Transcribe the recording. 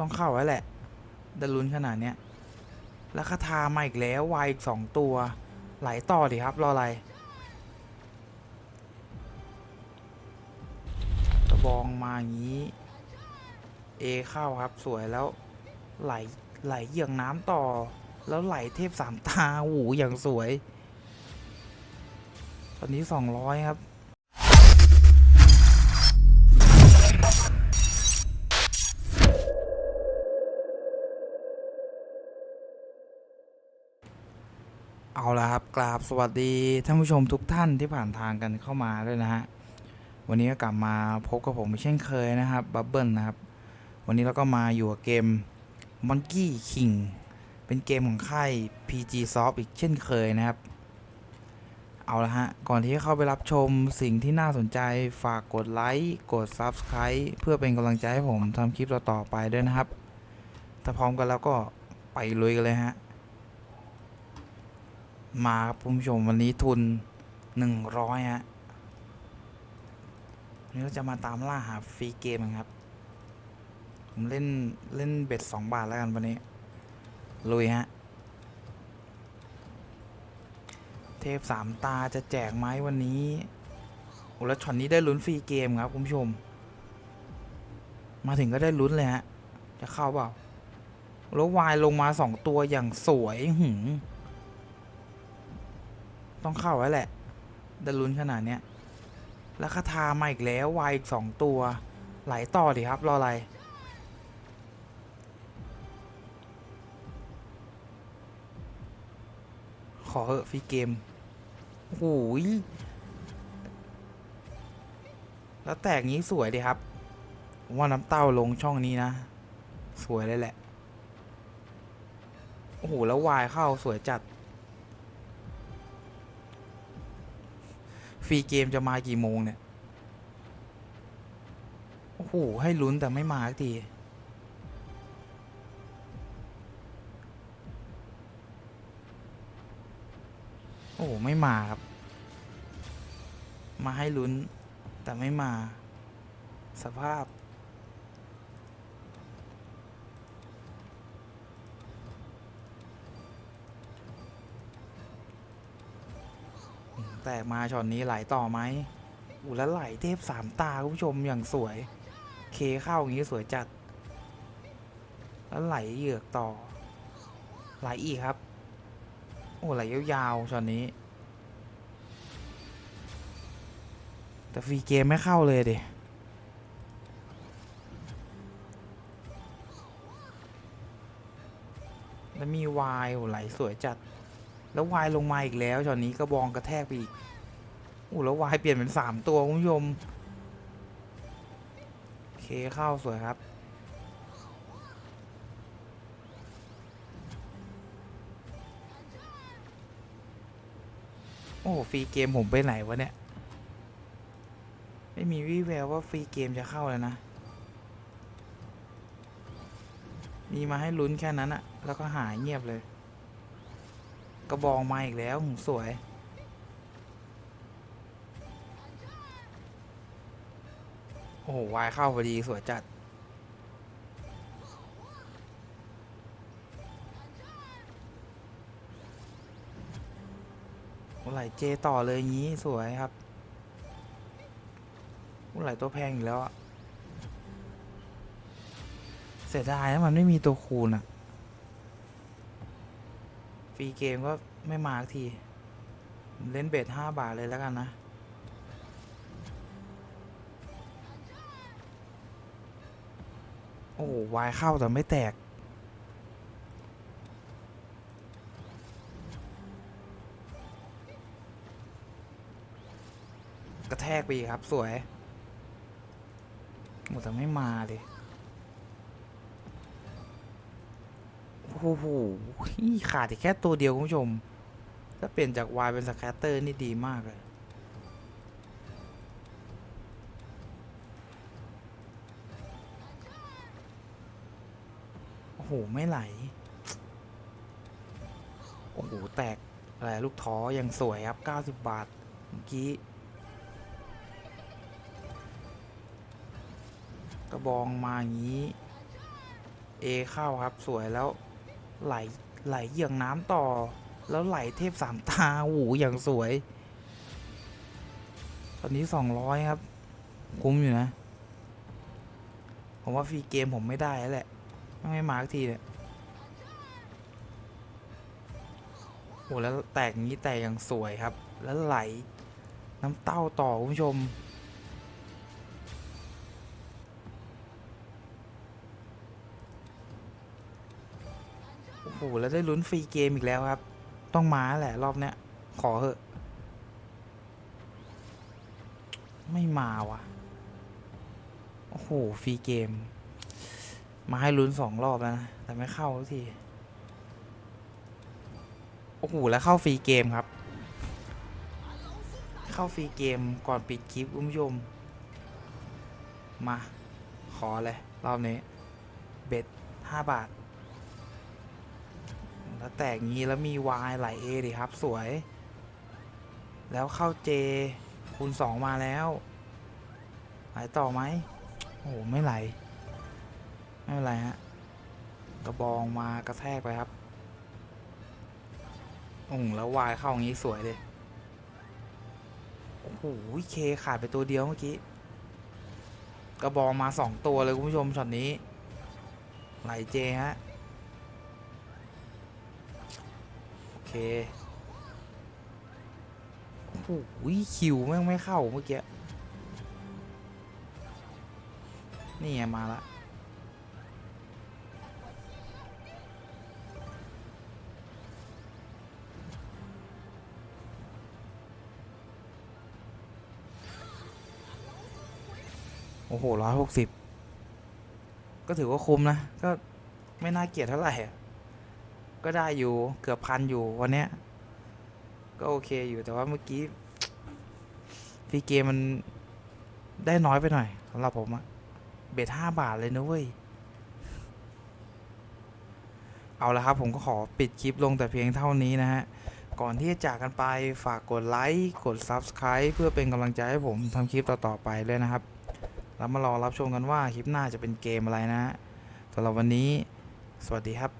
ต้องเข้าแล้วแหละดลุ้นขนาดเนี้ยแล้วคาถามาอีกแล้ววายอีกสองตัว ไหลต่อดิครับ รออะไรกระบองมาอย่างนี้เอเข้าครับสวยแล้วไหลไหลเหยื่องน้ำต่อ แล้วไหลเทพสามตาหูอย่างสวย ตอนนี้สองร้อยครับ เอาละครับกราบสวัสดีท่านผู้ชมทุกท่านที่ผ่านทางกันเข้ามาด้วยนะฮะ วันนี้ก็กลับมาพบกับผมเช่นเคยนะครับบับเบิลนะครับ วันนี้เราก็มาอยู่กับเกม Monkey King เป็นเกมของค่าย PG Soft อีกเช่นเคยนะครับ เอาละฮะ ก่อนที่จะเข้าไปรับชมสิ่งที่น่าสนใจฝากกดไลค์กด Subscribe เพื่อเป็นกำลังใจให้ผมทำคลิปต่อๆไปด้วยนะครับ ถ้าพร้อมกันแล้วก็ไปลุยกันเลยฮะ มาครับคุณผู้ชมวันนี้ทุนหนึ่งร้อยฮะวันนี้เราจะมาตามล่าหาฟรีเกมครับ ผมเล่นเล่นเบ็ดสองบาทแล้วกันวันนี้ ลุยฮะ เทพสามตาจะแจกไหมวันนี้โอ้แล้วช็อตนี้ได้ลุ้นฟรีเกมครับคุณผู้ชม มาถึงก็ได้ลุ้นเลยฮะ จะเข้าเปล่าแล้ววายลงมาสองตัวอย่างสวยหืม ต้องเข้าแล้วแหละดลุ้นขนาดเนี้ยแล้วคาถามาอีกแล้ววายอีกสองตัว ไหลต่อดิครับ รออะไรขอเหอะฟรีเกมโอ้ยแล้วแตกงี้สวยดีครับ ว่าน้ำเต้าลงช่องนี้นะ สวยเลยแหละ โอ้โห แล้ววายเข้าสวยจัด รีเกมจะมากี่โมงเนี่ย โอ้โห ให้ลุ้นแต่ไม่มาสักที โอ้โหไม่มาครับ มาให้ลุ้นแต่ไม่มา สภาพ แตกมาช็อตนี้ไหลต่อไหมอูแล้วไหลเทพสามตาคุณผู้ชมอย่างสวย เคเข้าอย่างนี้สวยจัด แล้วไหลเหยือกต่อ ไหลอีกครับ โอ้ไหลยาวๆช็อตนี้ แต่ฟรีเกมไม่เข้าเลยดิแล้วมีวายโอ้ไหลสวยจัด แล้ววายลงมาอีกแล้วช็อตนี้กระบองกระแทกไปอีกอู้แล้ววายเปลี่ยนเป็นสามตัวคุณผู้ชมเคเข้าสวยครับโอ้ฟรีเกมผมไปไหนวะเนี่ย ไม่มีวี่แววว่าฟรีเกมจะเข้าเลยนะ มีมาให้ลุ้นแค่นั้นอะแล้วก็หายเงียบเลย กระบองมาอีกแล้วสวย โอ้โห วายเข้าพอดีสวยจัดโอ้ไหลเจต่อเลยงี้สวยครับโอ้ไหลตัวแพงอีกแล้วอะเสียดายนะมันไม่มีตัวคูณอะ รีเกมก็ไม่มาที เล่นเบสห้าบาทเลยแล้วกันนะ โอ้วายเข้าแต่ไม่แตก กระแทกไปอีกครับสวยโอ้แต่ไม่มาเลย โอ้โหขาดแค่ตัวเดียวคุณผู้ชม ถ้าเปลี่ยนจากวายเป็นสแคตเตอร์นี่ดีมากเลย โอ้โห ไม่ไหล โอ้โห แตกอะไรลูกท้อยังสวยครับ 90 บาท เมื่อกี้ กระบองมาอย่างนี้ A เข้าครับสวยแล้ว ไหลไหลเหยื่องน้ำต่อ แล้วไหลเทพสามตาโอ้โหอย่างสวย ตอนนี้สองร้อยครับ คุ้มอยู่นะ ผมว่าฟรีเกมผมไม่ได้แล้วแหละ ไม่มาทีเนี่ยโอ้แล้วแตกงนี้แตกอย่างสวยครับ แล้วไหลน้ำเต้าต่อคุณผู้ชม โอ้โหแล้วได้ลุ้นฟรีเกมอีกแล้วครับ ต้องมาแหละรอบเนี้ย ขอเถอะ ไม่มาว่ะ โอ้โหฟรีเกม มาให้ลุ้นสองรอบแล้วนะ แต่ไม่เข้าสักที โอ้โหแล้วเข้าฟรีเกมครับ เข้าฟรีเกมก่อนปิดคลิปคุณผู้ชมมา ขอเลย รอบนี้ เบ็ดห้าบาท แล้วแตกงี้แล้วมีวายไหลเอดิครับสวย แล้วเข้าเจคูณสองมาแล้ว ไหลต่อไหมโอ้โห ไม่ไหล ไม่เป็นไรฮะ กระบองมากระแทกไปครับโอ้โหแล้ววายเข้าอย่างนี้สวยเลย โอ้โห เคขาดไปตัวเดียวเมื่อกี้ กระบองมาสองตัวเลยคุณผู้ชมช็อตนี้ ไหลเจฮะ เคโอ้โหคิวแม่งไม่เข้าเมื่อกี้ นี่ไงมาละโอ้โหร้อยหกสิบ ก็ถือว่าคุ้มนะ ก็ไม่น่าเกลียดเท่าไหร่อะ ก็ได้อยู่เกือบพันอยู่วันเนี้ยก็โอเคอยู่แต่ว่าเมื่อกี้ฟีเกมมันได้น้อยไปหน่อยสำหรับผมอะเบ็ดห้าบาทเลยนะเว้ย เอาละครับผมก็ขอปิดคลิปลงแต่เพียงเท่านี้นะฮะ ก่อนที่จะจากกันไปฝากกดไลค์ กด Subscribe เพื่อเป็นกำลังใจให้ผมทำคลิปต่อ ๆ ไปเลยนะครับ แล้วมารอรับชมกันว่าคลิปหน้าจะเป็นเกมอะไรนะฮะสำหรับวันนี้ สวัสดีครับ